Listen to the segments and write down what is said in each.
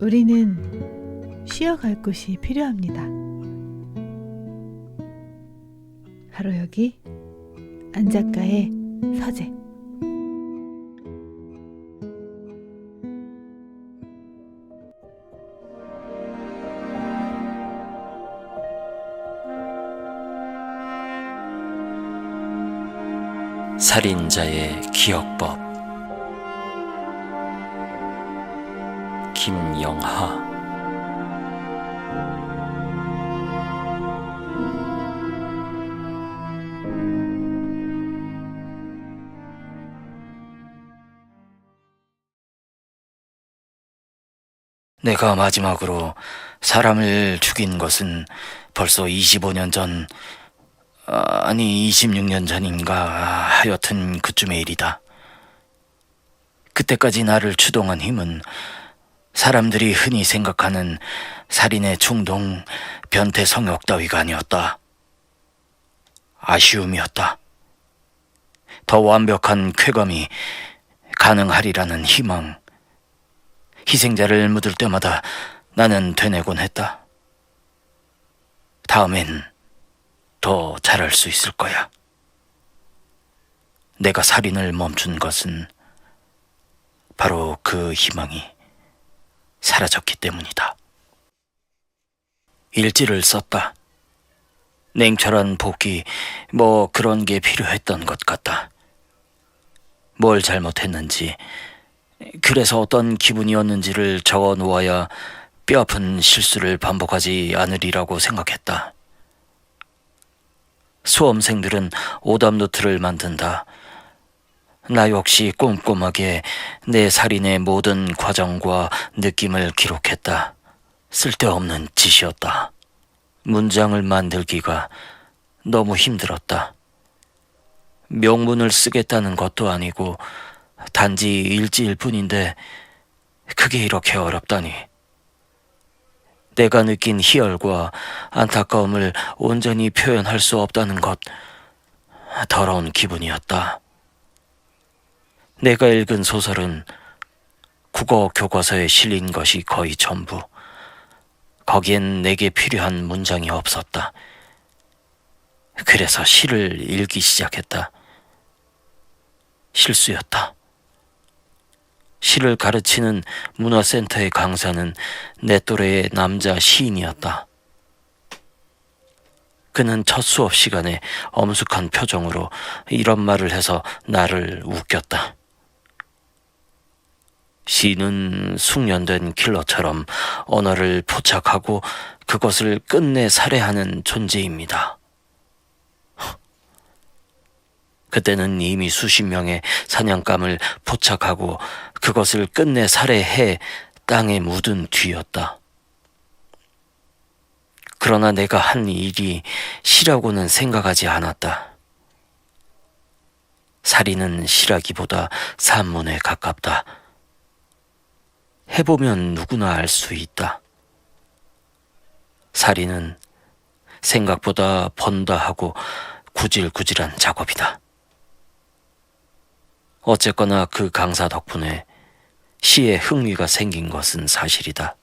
우리는 쉬어갈 곳이 필요합니다. 바로 여기 안 작가의 서재. 살인자의 기억법. 김영하. 내가 마지막으로 사람을 죽인 것은 벌써 25년 전 아, 아니 26년 전인가 하여튼 그쯤의 일이다. 그때까지 나를 추동한 힘은 사람들이 흔히 생각하는 살인의 충동, 변태 성욕 따위가 아니었다. 아쉬움이었다. 더 완벽한 쾌감이 가능하리라는 희망. 희생자를 묻을 때마다 나는 되뇌곤 했다. 다음엔 더 잘할 수 있을 거야. 내가 살인을 멈춘 것은 바로 그 희망이 사라졌기 때문이다. 일지를 썼다. 냉철한 복귀, 뭐 그런 게 필요했던 것 같다. 뭘 잘못했는지, 그래서 어떤 기분이었는지를 적어 놓아야 뼈 아픈 실수를 반복하지 않으리라고 생각했다. 수험생들은 오답 노트를 만든다. 나 역시 꼼꼼하게 내 살인의 모든 과정과 느낌을 기록했다. 쓸데없는 짓이었다. 문장을 만들기가 너무 힘들었다. 명문을 쓰겠다는 것도 아니고 단지 일지일 뿐인데 그게 이렇게 어렵다니. 내가 느낀 희열과 안타까움을 온전히 표현할 수 없다는 것, 더러운 기분이었다. 내가 읽은 소설은 국어 교과서에 실린 것이 거의 전부. 거기엔 내게 필요한 문장이 없었다. 그래서 시를 읽기 시작했다. 실수였다. 시를 가르치는 문화센터의 강사는 내 또래의 남자 시인이었다. 그는 첫 수업 시간에 엄숙한 표정으로 이런 말을 해서 나를 웃겼다. 시는 숙련된 킬러처럼 언어를 포착하고 그것을 끝내 살해하는 존재입니다. 그때는 이미 수십 명의 사냥감을 포착하고 그것을 끝내 살해해 땅에 묻은 뒤였다. 그러나 내가 한 일이 시라고는 생각하지 않았다. 살인은 시라기보다 산문에 가깝다. 해보면 누구나 알 수 있다. 살인은 생각보다 번다 하고 구질구질한 작업이다. 어쨌거나 그 강사 덕분에 시에 흥미가 생긴 것은 사실이다.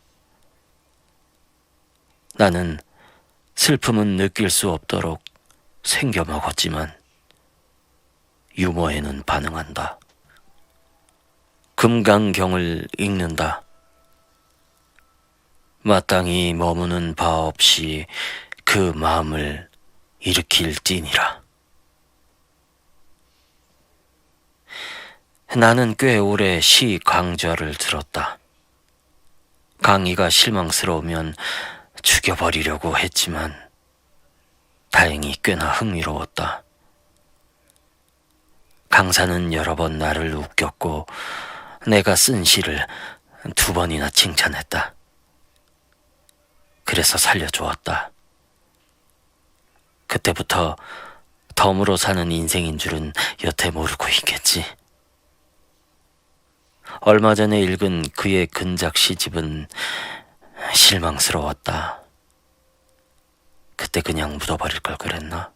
나는 슬픔은 느낄 수 없도록 생겨 먹었지만 유머에는 반응한다. 금강경을 읽는다. 마땅히 머무는 바 없이 그 마음을 일으킬지니라. 나는 꽤 오래 시 강좌를 들었다. 강의가 실망스러우면 죽여버리려고 했지만 다행히 꽤나 흥미로웠다. 강사는 여러 번 나를 웃겼고 내가 쓴 시를 두 번이나 칭찬했다. 그래서 살려주었다. 그때부터 덤으로 사는 인생인 줄은 여태 모르고 있겠지. 얼마 전에 읽은 그의 근작 시집은 실망스러웠다. 그때 그냥 묻어버릴 걸 그랬나?